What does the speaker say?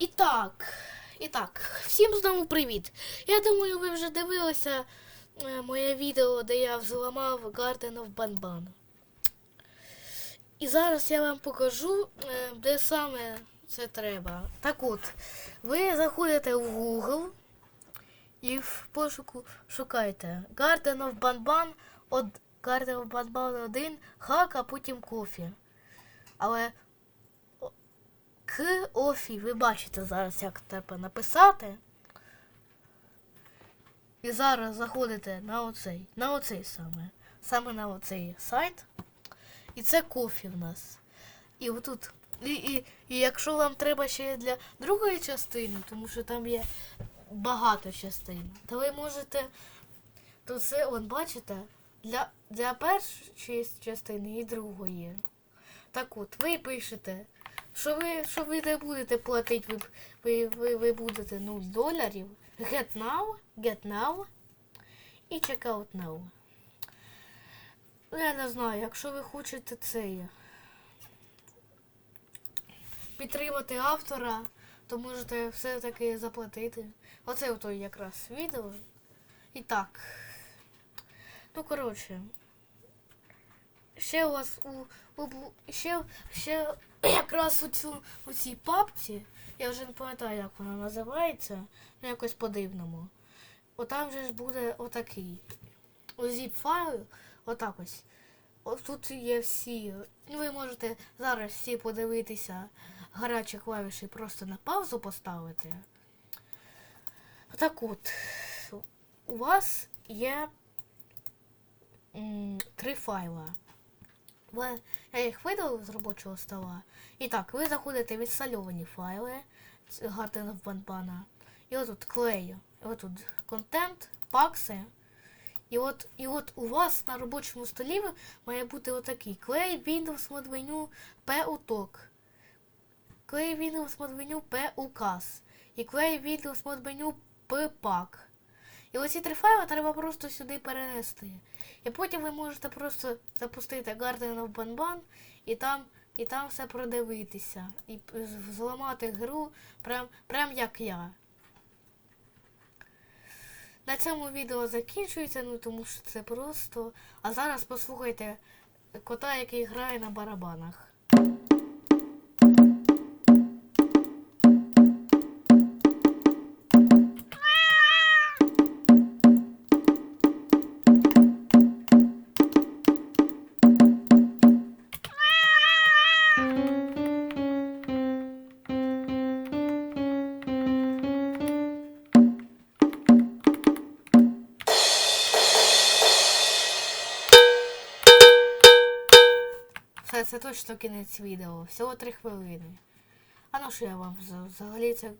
І так, і так, всім знову привіт. Я думаю, ви вже дивилися е, моє відео, де я взламав Garden of Banban. І зараз я вам покажу, е, де саме це треба. Так от, ви заходите в Google і в пошуку шукаєте Garden of Banban, от Garden of Banban 1, хак, а потім кофі. Але к офі, ви бачите зараз, як треба написати. І зараз заходите на оцей, на оцей саме. Саме на оцей сайт. І це кофі в нас. І отут. І, і, і якщо вам треба ще для другої частини, тому що там є багато частин, то ви можете. То це, от бачите, для, для першої частини і другої. Так от, ви пишете, що ви, що ви не будете платити, ви, ви, ви, будете 0 доларів. Get now, get now і check out now. Ну, я не знаю, якщо ви хочете це підтримати автора, то можете все-таки заплатити. Оце той якраз відео. І так. Ну, коротше. Ще у вас у, у ще, ще якраз у, цю, у цій папці, я вже не пам'ятаю, як вона називається, ну якось по-дивному. Отам же ж буде отакий. У zip файл, отак ось. Ось тут є всі. Ну, ви можете зараз всі подивитися гарячі клавіші просто на паузу поставити. Отак от. У вас є м, три файла. Ви, я їх видалив з робочого стола. І так, ви заходите в інстальовані файли of Banbana. І отут клей. І отут контент, пакси. І от, і от у вас на робочому столі має бути отакий клей Windows Modmenu P уток. Клей Windows Mod Menu P указ. І клей Windows Modmenu P пак. І оці три файли треба просто сюди перенести. І потім ви можете просто запустити Garden of Banban і там, і там все продивитися. І зламати гру прям, прям як я. На цьому відео закінчується, ну тому що це просто. А зараз послухайте кота, який грає на барабанах. Все, це точно кінець відео. Всього три хвилини. А ну що я вам взагалі це